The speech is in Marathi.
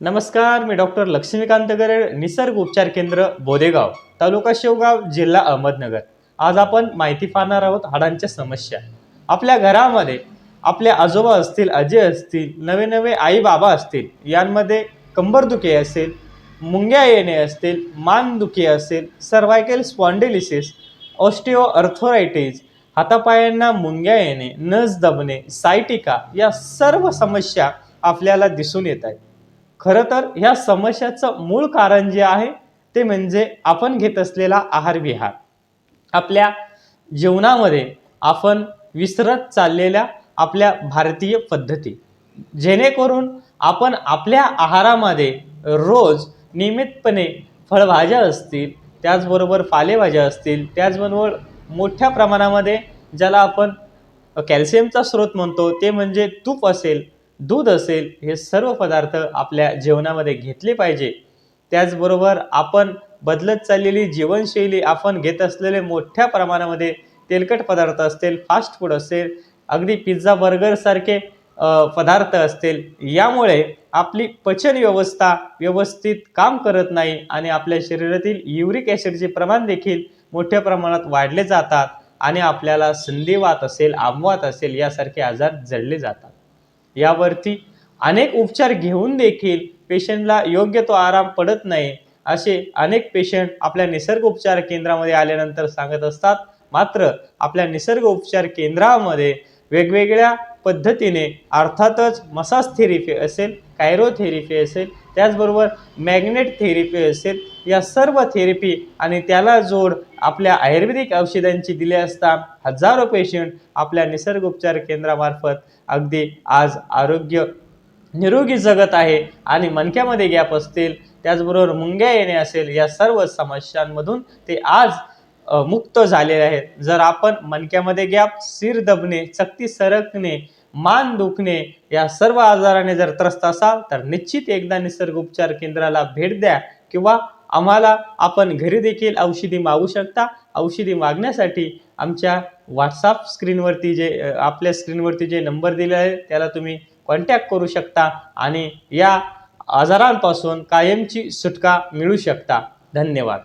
नमस्कार मी डॉक्टर लक्ष्मीकांत गरड निसर्ग उपचार केंद्र बोदेगाव तालुका शेवगाव जिल्हा अहमदनगर. आज आपण माहिती पाहणार आहोत हाडांच्या समस्या. आपल्या घरामध्ये आपले आजोबा असतील आजी असतील नवे नवे आई बाबा असतील यांमध्ये कंबरदुखी असेल मुंग्या येणे असतील मानदुखी असेल सर्वायकल स्पॉन्डिलिसिस ऑस्टिओ अर्थोरायटीज हातापायांना मुंग्या येणे नस दबणे सायटिका या सर्व समस्या आपल्याला दिसून येत आहेत. खरं तर ह्या समस्याचं मूळ कारण जे आहे ते म्हणजे आपण घेत असलेला आहार विहार. आपल्या जीवनामध्ये आपण विसरत चाललेल्या आपल्या भारतीय पद्धती. जेणेकरून आपण आपल्या आहारामध्ये रोज नियमितपणे फळभाज्या असतील त्याचबरोबर पालेभाज्या असतील त्याचबरोबर मोठ्या प्रमाणामध्ये ज्याला आपण कॅल्शियमचा स्रोत म्हणतो ते म्हणजे तूप असेल दूध असेल हे सर्व पदार्थ आपल्या जेवणामध्ये घेतले पाहिजे. त्याचबरोबर आपण बदलत चाललेली जीवनशैली आपण घेत असलेले मोठ्या प्रमाणामध्ये तेलकट पदार्थ असतील फास्ट फूड असेल अगदी पिझ्झा बर्गरसारखे पदार्थ असतील. यामुळे आपली पचन व्यवस्था व्यवस्थित काम करत नाही आणि आपल्या शरीरातील युरिक ॲसिडचे प्रमाण देखील मोठ्या प्रमाणात वाढले जातात आणि आपल्याला संधिवात असेल आमवात असेल यासारखे आजार जडले जातात. यावरती अनेक उपचार घेऊन देखील पेशंटला योग्य तो आराम पडत नाही असे अनेक पेशंट आपल्या निसर्ग उपचार केंद्रामध्ये आल्यानंतर सांगत असतात. मात्र आपल्या निसर्ग उपचार केंद्रामध्ये वेगवेगळ्या पद्धतीने अर्थातच मसाज थेरपी असेल कायरोथेरपी असेल त्याचबरोबर मॅग्नेट थेरपी असेल या सर्व थेरपी आणि त्याला जोड आपल्या आयुर्वेदिक औषधांची दिले असता हजारो पेशंट आपल्या निसर्ग उपचार केंद्रामार्फत अगदी आज आरोग्य निरोगी जगत आहे आणि मणक्यामध्ये गॅप असतील त्याचबरोबर मुंग्या येणे असेल या सर्व समस्यांमधून ते आज मुक्त झालेले आहेत. जर आपण मणक्यामध्ये गॅप सिर दबणे चकती सरकणे मान दुखणे या सर्व आजाराने जर त्रस्त असाल तर निश्चित एकदा निसर्ग उपचार केंद्राला भेट द्या किंवा आम्हाला आपण घरी देखील औषधी मागू शकता. औषधी मागण्यासाठी आमच्या व्हॉट्सअप स्क्रीनवरती जे आपल्या स्क्रीनवरती जे नंबर दिले आहे त्याला तुम्ही कॉन्टॅक्ट करू शकता आणि या आजारांपासून कायमची सुटका मिळू शकता. धन्यवाद.